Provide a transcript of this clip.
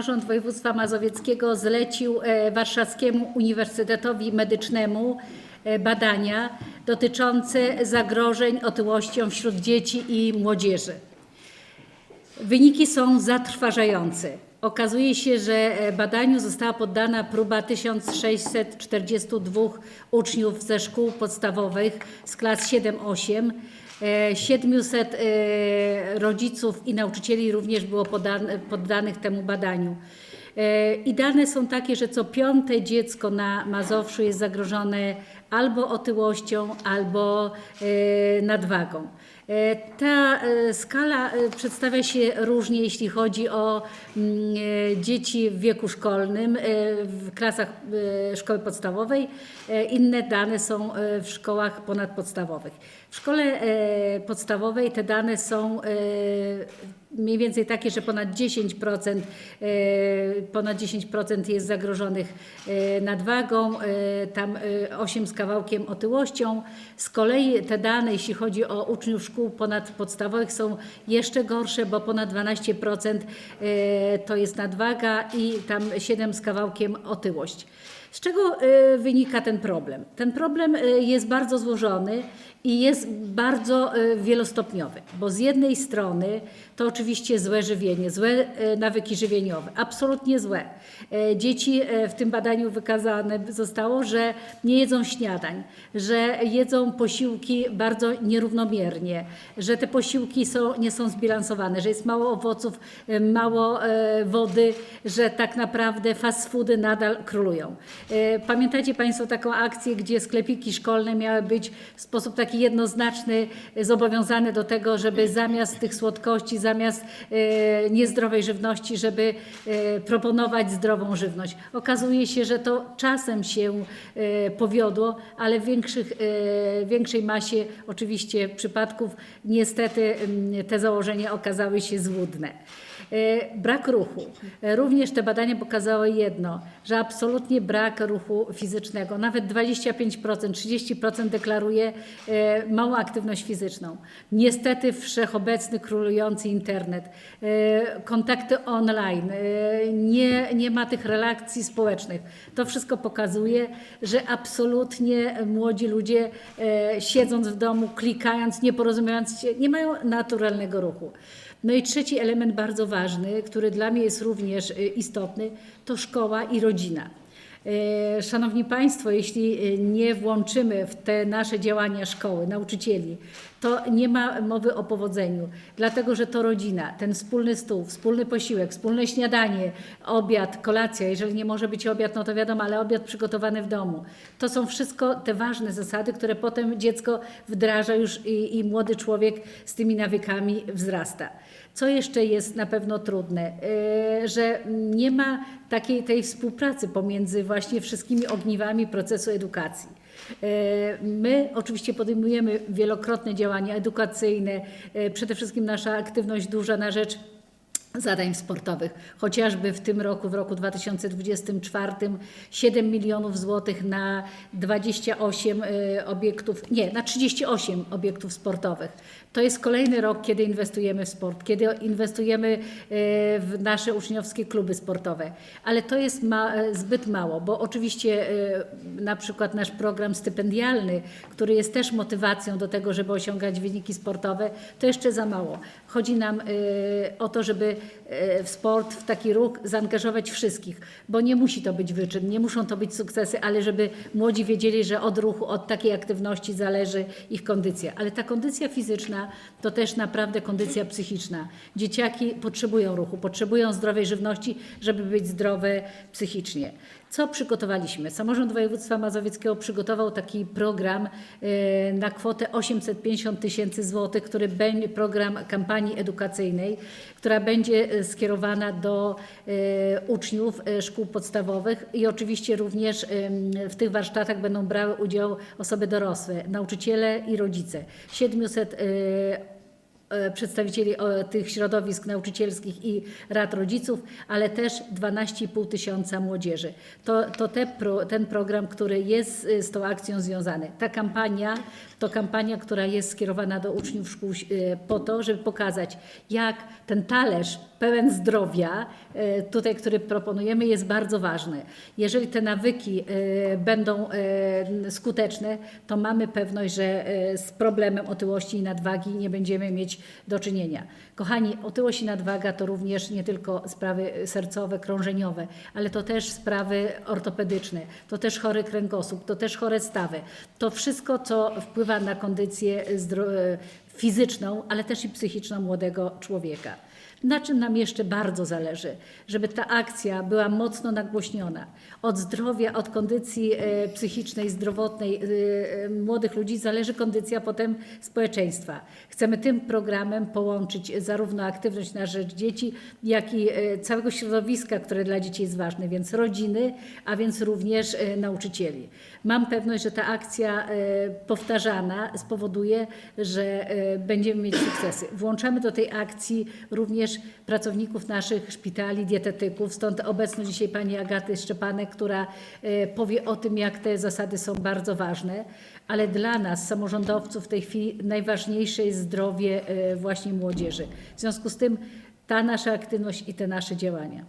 samorząd województwa mazowieckiego zlecił e, Warszawskiemu Uniwersytetowi Medycznemu e, badania dotyczące zagrożeń otyłością wśród dzieci i młodzieży. Wyniki są zatrważające. Okazuje się, że e, badaniu została poddana próba 1642 uczniów ze szkół podstawowych z klas 7-8. E, 700 e, rodziców i nauczycieli również było poddanych temu badaniu. E, I dane są takie, że co piąte dziecko na Mazowszu jest zagrożone albo otyłością, albo e, nadwagą. E, Ta e, skala przedstawia się różnie, jeśli chodzi o mm, dzieci w wieku szkolnym, w klasach szkoły podstawowej. Inne dane są w szkołach ponadpodstawowych. W szkole podstawowej te dane są mniej więcej takie, że ponad 10%, e, ponad 10% jest zagrożonych nadwagą, tam e, 8 z kawałkiem otyłością. Z kolei te dane, jeśli chodzi o uczniów szkół ponadpodstawowych są jeszcze gorsze, bo ponad 12% e, to jest nadwaga i tam 7 z kawałkiem otyłość. Z czego e, wynika ten problem? Ten problem e, jest bardzo złożony i jest bardzo e, wielostopniowy, bo z jednej strony to oczywiście złe żywienie, złe nawyki żywieniowe, absolutnie złe. Dzieci w tym badaniu wykazane zostało, że nie jedzą śniadań, że jedzą posiłki bardzo nierównomiernie, że te posiłki są, nie są zbilansowane, że jest mało owoców, mało wody, że tak naprawdę fast foody nadal królują. E, Pamiętacie Państwo taką akcję, gdzie sklepiki szkolne miały być w sposób taki jednoznaczny zobowiązane do tego, żeby zamiast tych słodkości, zamiast e, niezdrowej żywności, żeby e, proponować zdrową żywność. Okazuje się, że to czasem się powiodło, ale w większych, większej masie oczywiście przypadków niestety mm, te założenia okazały się złudne. E, Brak ruchu. E, Również te badania pokazały jedno, że absolutnie brak ruchu fizycznego. Nawet 25%, 30% deklaruje e, małą aktywność fizyczną. Niestety wszechobecny, królujący internet, kontakty online, nie, nie ma tych relacji społecznych. To wszystko pokazuje, że absolutnie młodzi ludzie siedząc w domu, klikając, nie porozumiejąc się, nie mają naturalnego ruchu. No i trzeci element bardzo ważny, który dla mnie jest również y, istotny, to szkoła i rodzina. E, Szanowni Państwo, jeśli y, nie włączymy w te nasze działania szkoły, nauczycieli, to nie ma mowy o powodzeniu, dlatego że to rodzina, ten wspólny stół, wspólny posiłek, wspólne śniadanie, obiad, kolacja, jeżeli nie może być obiad, no to wiadomo, ale obiad przygotowany w domu. To są wszystko te ważne zasady, które potem dziecko wdraża już i, i młody człowiek z tymi nawykami wzrasta. Co jeszcze jest na pewno trudne, e, że nie ma takiej tej współpracy pomiędzy właśnie wszystkimi ogniwami procesu edukacji. My oczywiście podejmujemy wielokrotne działania edukacyjne, e, przede wszystkim nasza aktywność duża na rzecz zadań sportowych. Chociażby w tym roku, w roku 2024, 7 milionów złotych na 28 y, obiektów, nie, na 38 obiektów sportowych. To jest kolejny rok, kiedy inwestujemy w sport, kiedy inwestujemy y, w nasze uczniowskie kluby sportowe. Ale to jest ma, zbyt mało, bo oczywiście y, na przykład nasz program stypendialny, który jest też motywacją do tego, żeby osiągać wyniki sportowe, to jeszcze za mało. Chodzi nam y, o to, żeby y, w sport, w taki ruch zaangażować wszystkich, bo nie musi to być wyczyn, nie muszą to być sukcesy, ale żeby młodzi wiedzieli, że od ruchu, od takiej aktywności zależy ich kondycja. Ale ta kondycja fizyczna to też naprawdę kondycja psychiczna. Dzieciaki potrzebują ruchu, potrzebują zdrowej żywności, żeby być zdrowe psychicznie. Co przygotowaliśmy? Samorząd Województwa Mazowieckiego przygotował taki program e, na kwotę 850 tysięcy złotych, który będzie program kampanii edukacyjnej, która będzie e, skierowana do e, uczniów szkół podstawowych i oczywiście również w tych warsztatach będą brały udział osoby dorosłe, nauczyciele i rodzice. 700 e, e, przedstawicieli e, tych środowisk nauczycielskich i rad rodziców, ale też 12,5 tysiąca młodzieży. To, to te pro, ten program, który jest e, z tą akcją związany. Ta kampania to kampania, która jest skierowana do uczniów szkół e, po to, żeby pokazać, jak ten talerz pełen zdrowia, e, tutaj, który proponujemy, jest bardzo ważny. Jeżeli te nawyki e, będą e, skuteczne, to mamy pewność, że e, z problemem otyłości i nadwagi nie będziemy mieć do czynienia. Kochani, otyłość i nadwaga to również nie tylko sprawy sercowe, krążeniowe, ale to też sprawy ortopedyczne, to też chory kręgosłup, to też chore stawy. To wszystko, co wpływa na kondycję e, fizyczną, ale też i psychiczną młodego człowieka. Na czym nam jeszcze bardzo zależy? Żeby ta akcja była mocno nagłośniona. Od zdrowia, od kondycji e, psychicznej, zdrowotnej e, e, młodych ludzi zależy kondycja potem społeczeństwa. Chcemy tym programem połączyć zarówno aktywność na rzecz dzieci, jak i całego środowiska, które dla dzieci jest ważne, więc rodziny, a więc również nauczycieli. Mam pewność, że ta akcja powtarzana spowoduje, że będziemy mieć sukcesy. Włączamy do tej akcji również pracowników naszych szpitali, dietetyków, stąd obecność dzisiaj pani Agaty Szczepanek, która e, powie o tym, jak te zasady są bardzo ważne, ale dla nas, samorządowców, w tej chwili najważniejsze jest zdrowie e, właśnie młodzieży. W związku z tym ta nasza aktywność i te nasze działania.